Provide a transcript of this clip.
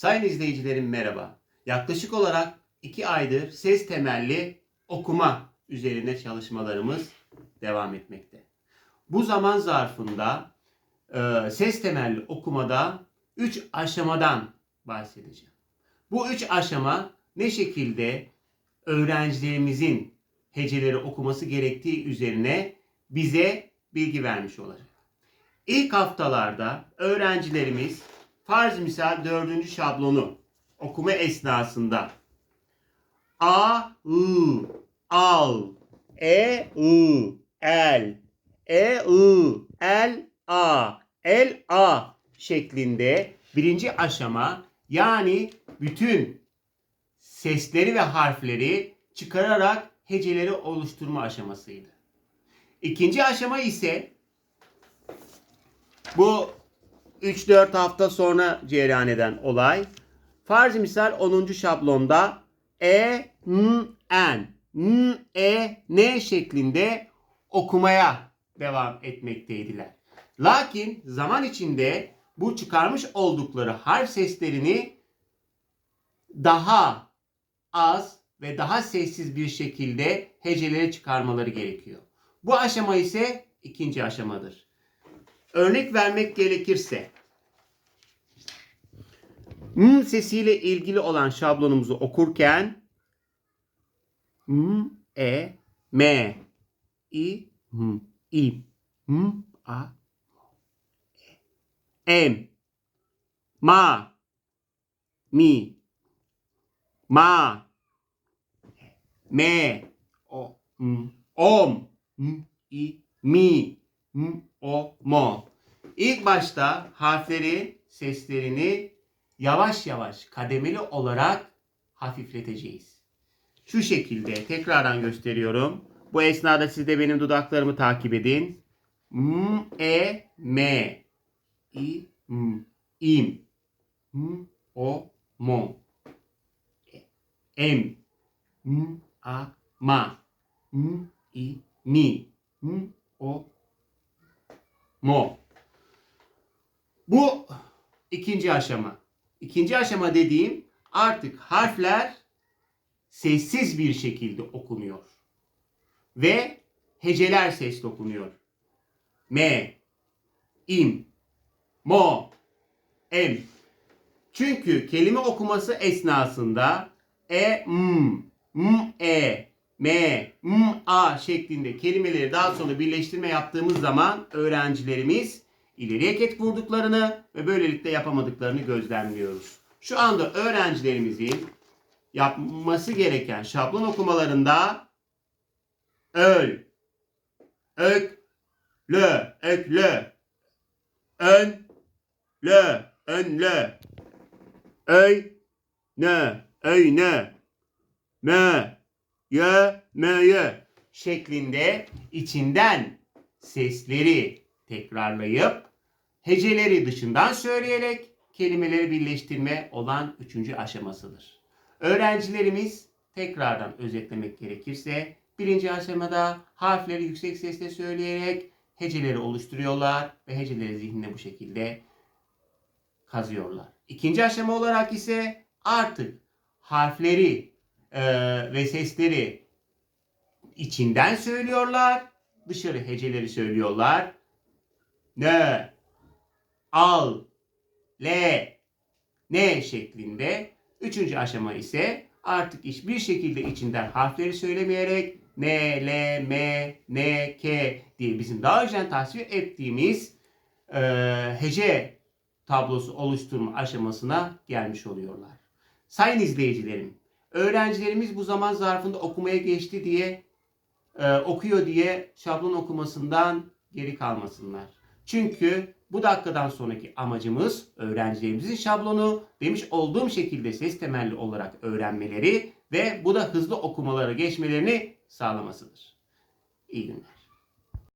Sayın izleyicilerim merhaba. Yaklaşık olarak 2 aydır ses temelli okuma üzerine çalışmalarımız devam etmekte. Bu zaman zarfında e, ses temelli okumada 3 aşamadan bahsedeceğim. Bu 3 aşama ne şekilde öğrencilerimizin heceleri okuması gerektiği üzerine bize bilgi vermiş olacak. İlk haftalarda öğrencilerimiz farz misal dördüncü şablonu okuma esnasında. A, I, al, E, I, el, E, I, el, a, el, a şeklinde birinci aşama yani bütün sesleri ve harfleri çıkararak heceleri oluşturma aşamasıydı. İkinci aşama ise bu 3-4 hafta sonra cereyan eden olay. Farz misal 10. şablonda E, N, N, N, E, N şeklinde okumaya devam etmekteydiler. Lakin zaman içinde bu çıkarmış oldukları harf seslerini daha az ve daha sessiz bir şekilde heceleri çıkarmaları gerekiyor. Bu aşama ise ikinci aşamadır. Örnek vermek gerekirse M sesiyle ilgili olan şablonumuzu okurken M, E, M, I, M, I, M, A, E, M, Ma, Mi, Ma, Me, O, M, Om, M, I, Mi, M, O, Mo. İlk başta harfleri, seslerini yavaş yavaş kademeli olarak hafifleteceğiz. Şu şekilde tekrardan gösteriyorum. Bu esnada siz de benim dudaklarımı takip edin. M, E, M, I, M, İm, M, O, Mo, E, M, M, A, Ma, M, I, Mi, M, O, Mo. Bu ikinci aşama. İkinci aşama dediğim artık harfler sessiz bir şekilde okunuyor. Ve heceler sesli okunuyor. M, im, mo, em. Çünkü kelime okuması esnasında e, m, m, e, m, m, a şeklinde kelimeleri daha sonra birleştirme yaptığımız zaman öğrencilerimiz ileriye ket vurduklarını ve böylelikle yapamadıklarını gözlemliyoruz. Şu anda öğrencilerimizin yapması gereken şablon okumalarında öl, ök, lö, öklö, ön, lö, önlö, öy, nö, öynö, mö, yö, möyö şeklinde içinden sesleri tekrarlayıp heceleri dışından söyleyerek kelimeleri birleştirme olan üçüncü aşamasıdır. Öğrencilerimiz tekrardan özetlemek gerekirse birinci aşamada harfleri yüksek sesle söyleyerek heceleri oluşturuyorlar ve heceleri zihnine bu şekilde kazıyorlar. İkinci aşama olarak ise artık harfleri e, ve sesleri içinden söylüyorlar, dışarı heceleri söylüyorlar. Ne, al, le, ne şeklinde. Üçüncü aşama ise artık iş bir şekilde içinden harfleri söylemeyerek ne, le, me, ne, ke diye bizim daha önceden tasvir ettiğimiz e, hece tablosu oluşturma aşamasına gelmiş oluyorlar. Sayın izleyicilerim, öğrencilerimiz bu zaman zarfında okumaya geçti diye, e, okuyor diye şablon okumasından geri kalmasınlar. Çünkü bu dakikadan sonraki amacımız öğrencilerimizin şablonu demiş olduğum şekilde ses temelli olarak öğrenmeleri ve bu da hızlı okumalara geçmelerini sağlamasıdır. İyi günler.